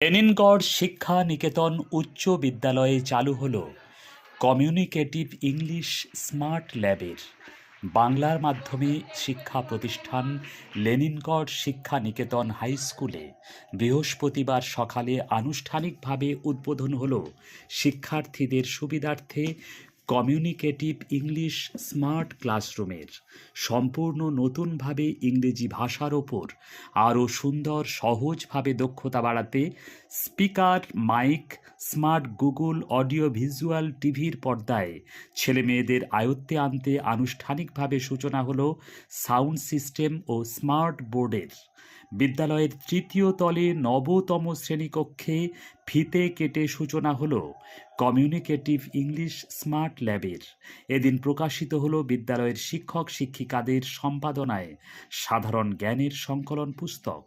লেনিনগড় শিক্ষা নিকেতন উচ্চ বিদ্যালয়ে চালু হল কমিউনিকেটিভ ইংলিশ স্মার্ট ল্যাবের। বাংলার মাধ্যমে শিক্ষা প্রতিষ্ঠান লেনিনগড় শিক্ষা নিকেতন হাই স্কুলে বৃহস্পতিবার সকালে আনুষ্ঠানিকভাবে উদ্বোধন হল শিক্ষার্থীদের সুবিধার্থে কমিউনিকেটিভ ইংলিশ স্মার্ট ক্লাসরুমের সম্পূর্ণ নতুনভাবে ইংরেজি ভাষার ওপর আরও সুন্দর, সহজভাবে দক্ষতা বাড়াতে speaker, mic, smart Google audio visual টিভির পর্দায় ছেলে মেয়েদের আয়ত্তে আনতে আনুষ্ঠানিকভাবে সূচনা হল সাউন্ড সিস্টেম ও স্মার্ট বোর্ডের। বিদ্যালয়ের তৃতীয় তলে নবতম শ্রেণীকক্ষে ফিতে কেটে সূচনা হলো কমিউনিকেটিভ ইংলিশ স্মার্ট ল্যাবের। এদিন প্রকাশিত হলো বিদ্যালয়ের শিক্ষক শিক্ষিকাদের সম্পাদনায় সাধারণ জ্ঞানের সংকলন পুস্তক।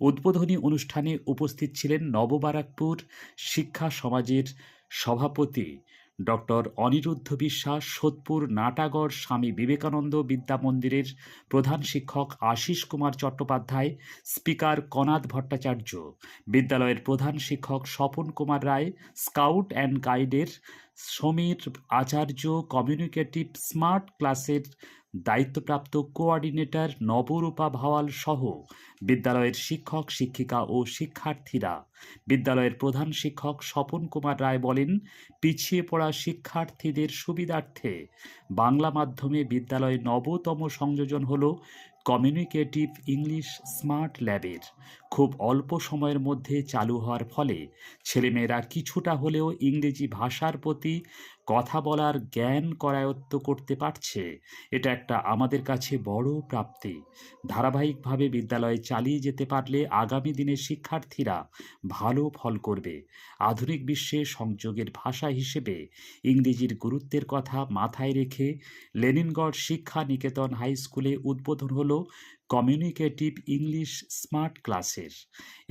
উদ্বোধনী অনুষ্ঠানে উপস্থিত ছিলেন নববারাকপুর শিক্ষা সমাজের সভাপতি ডক্টর অনিরুদ্ধ বিশ্বাস, সোদপুর, নাটাগড়, স্বামী বিবেকানন্দ বিদ্যা মন্দিরের প্রধান শিক্ষক আশিস কুমার চট্টোপাধ্যায়, স্পিকার কনাদ ভট্টাচার্য, বিদ্যালয়ের প্রধান শিক্ষক স্বপন কুমার রায়, স্কাউট অ্যান্ড গাইডের সমীর আচার্য, কমিউনিকেটিভ স্মার্ট ক্লাসের দায়িত্বপ্রাপ্ত কোঅর্ডিনেটর নবরূপা ভাওয়াল সহ বিদ্যালয়ের শিক্ষক, শিক্ষিকা ও শিক্ষার্থীরা। বিদ্যালয়ের প্রধান শিক্ষক স্বপন কুমার রায় বলেন, পিছিয়ে পড়া শিক্ষার্থীদের সুবিধার্থে বাংলা মাধ্যমে বিদ্যালয়ে নবতম সংযোজন হল কমিউনিকেটিভ ইংলিশ স্মার্ট ল্যাবের। খুব অল্প সময়ের মধ্যে চালু হওয়ার ফলে ছেলেমেয়েরা কিছুটা হলেও ইংরেজি ভাষার প্রতি কথা বলার জ্ঞান করায়ত্ত করতে পারছে, এটা একটা আমাদের কাছে বড় প্রাপ্তি। ধারাবাহিকভাবে বিদ্যালয়ে চালিয়ে যেতে পারলে আগামী দিনে শিক্ষার্থীরা ভালো ফল করবে। আধুনিক বিশ্বে সংযোগের ভাষা হিসেবে ইংরেজির গুরুত্বের কথা মাথায় রেখে লেনিনগড় শিক্ষা নিকেতন হাই স্কুলে উদ্বোধন হলো কমিউনিকেটিভ ইংলিশ স্মার্ট ক্লাসের।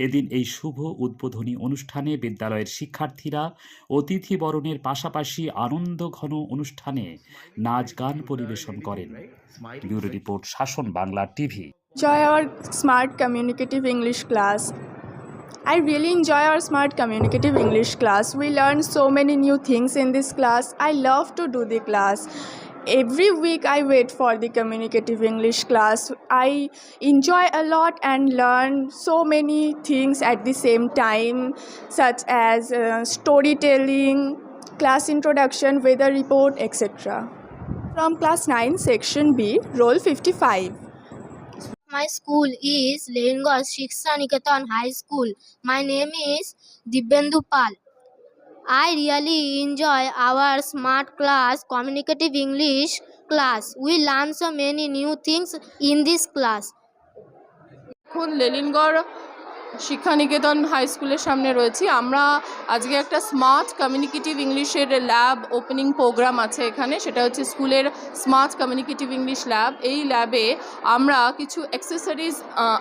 এদিন এই শুভ উদ্বোধনী অনুষ্ঠানে বিদ্যালয়ের শিক্ষার্থীরা অতিথি বরণের পাশাপাশি আনন্দ ঘন অনুষ্ঠানে নাচ গান পরিবেশন করেন। Bureau report, Shasan Banglar TV. Joy our smart communicative English class I really enjoy our smart communicative English class we learn so many new things in this class I love to do the class Every week I wait for the communicative English class. I enjoy a lot and learn so many things at the same time, such as uh, storytelling, class introduction, weather report, etc. From class 9, section B, roll 55. My school is Leningrad Shiksha Niketan High School. My name is Dibyendu Pal. I really enjoy our smart class, communicative English class. We learn so many new things in this class. এখন Lelingarh শিক্ষানিকেতন high স্কুলের সামনে রয়েছি। আমরা আজকে একটা smart communicative ইংলিশের lab opening program আছে এখানে। সেটা হচ্ছে স্কুলের স্মার্ট কমিউনিকেটিভ ইংলিশ ল্যাব। এই ল্যাবে আমরা কিছু অ্যাক্সেসরিজ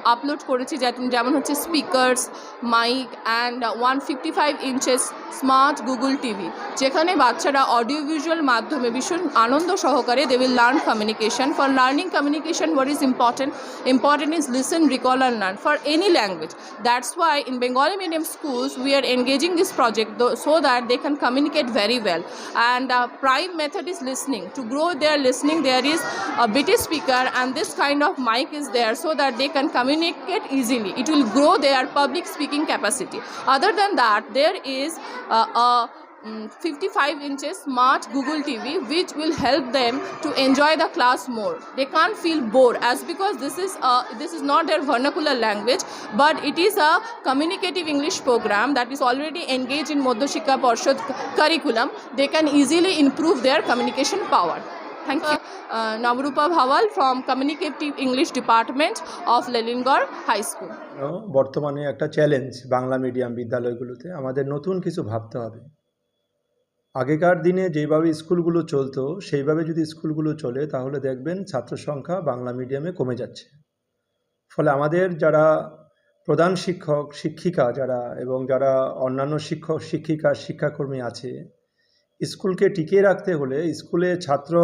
আপলোড করেছি যেমন- হচ্ছে speakers mic and one fifty five inches smart Google TV যেখানে বাচ্চারা অডিও ভিজুয়াল মাধ্যমে ভীষণ আনন্দ সহকারে they will learn communication for learning communication what is important important is listen recall and learn. For any language that's why in bengali medium schools we are engaging this project so that they can communicate very well. And uh, prime method is listening. To grow their listening there is a bitty speaker and this kind of mic is there so that they can communicate easily. It will grow their public speaking capacity. Other than that there is uh, a 55 inches smart google tv which will help them to enjoy the class more they can't feel bored as because this is a, this is not their vernacular language but it is a communicative english program that is already engaged in Madhya Shikha Parshad curriculum they can easily improve their communication power thank you uh, Navrupa Bhawal from communicative english department of Lelingor high school বর্তমানে একটা challenge Bangla medium বিদ্যালয়গুলোতে আমাদের নতুন কিছু ভাবতে হবে আগেকার দিনে যেভাবে স্কুলগুলো চলতো, সেইভাবে যদি স্কুলগুলো চলে, তাহলে দেখবেন ছাত্র সংখ্যা বাংলা মিডিয়ামে কমে যাচ্ছে। ফলে আমাদের যারা প্রধান শিক্ষক, শিক্ষিকা যারা এবং যারা অন্যান্য শিক্ষক, শিক্ষিকা, শিক্ষাকর্মী আছে, স্কুলকে টিকিয়ে রাখতে হলে স্কুলে ছাত্র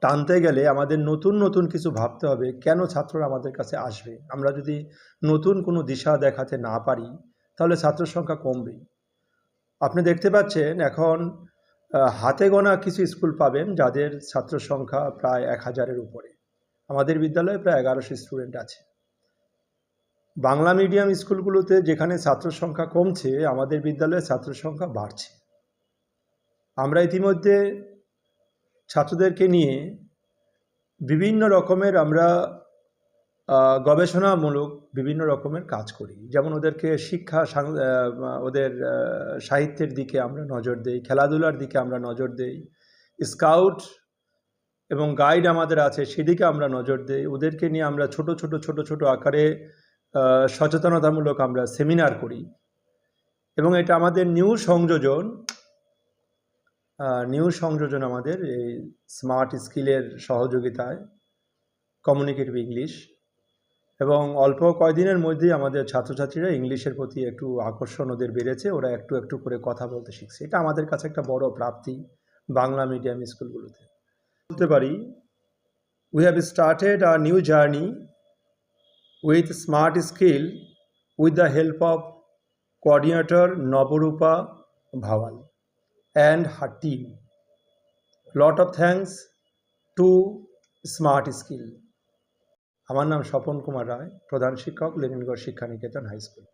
টানতে গেলে আমাদের নতুন নতুন কিছু ভাবতে হবে, কেন ছাত্ররা আমাদের কাছে আসবে? আমরা যদি নতুন কোনো দিশা দেখাতে না পারি, তাহলে ছাত্র সংখ্যা কমবেই। আপনি দেখতে পাচ্ছেন এখন হাতে গোনা কিছু স্কুল পাবেন যাদের ছাত্র সংখ্যা প্রায় এক হাজারের উপরে। আমাদের বিদ্যালয়ে প্রায় এগারোশো স্টুডেন্ট আছে। বাংলা মিডিয়াম স্কুলগুলোতে যেখানে ছাত্র সংখ্যা কমছে, আমাদের বিদ্যালয়ে ছাত্র সংখ্যা বাড়ছে। আমরা ইতিমধ্যে ছাত্রদেরকে নিয়ে বিভিন্ন রকমের আমরা গবেষণামূলক বিভিন্ন রকমের কাজ করি। যেমন ওদেরকে শিক্ষা ওদের সাহিত্যের দিকে আমরা নজর দেই, খেলাধুলার দিকে আমরা নজর দেই, স্কাউট এবং গাইড আমাদের আছে সেদিকে আমরা নজর দেই। ওদেরকে নিয়ে আমরা ছোট ছোট ছোট ছোট আকারে সচেতনতামূলক আমরা সেমিনার করি। এবং এটা আমাদের নিউ সংযোজন নিউ সংযোজন আমাদের এই স্মার্ট স্কিলের সহযোগিতায়, কমিউনিকেটিভ ইংলিশ। এবং অল্প কয়দিনের মধ্যেই আমাদের ছাত্রছাত্রীরা ইংলিশের প্রতি একটু আকর্ষণ ওদের বেড়েছে, ওরা একটু একটু করে কথা বলতে শিখছে এটা আমাদের কাছে একটা বড় প্রাপ্তি বাংলা মিডিয়াম স্কুলগুলোতে বলতে পারি we have started a new journey with smart skill with the help of coordinator Nabarupa Bhawal and her team. Lot of thanks to Smart Skill. আমার নাম স্বপন কুমার রায় প্রধান শিক্ষক লেনিনগড় শিক্ষানিকেতন হাই স্কুল।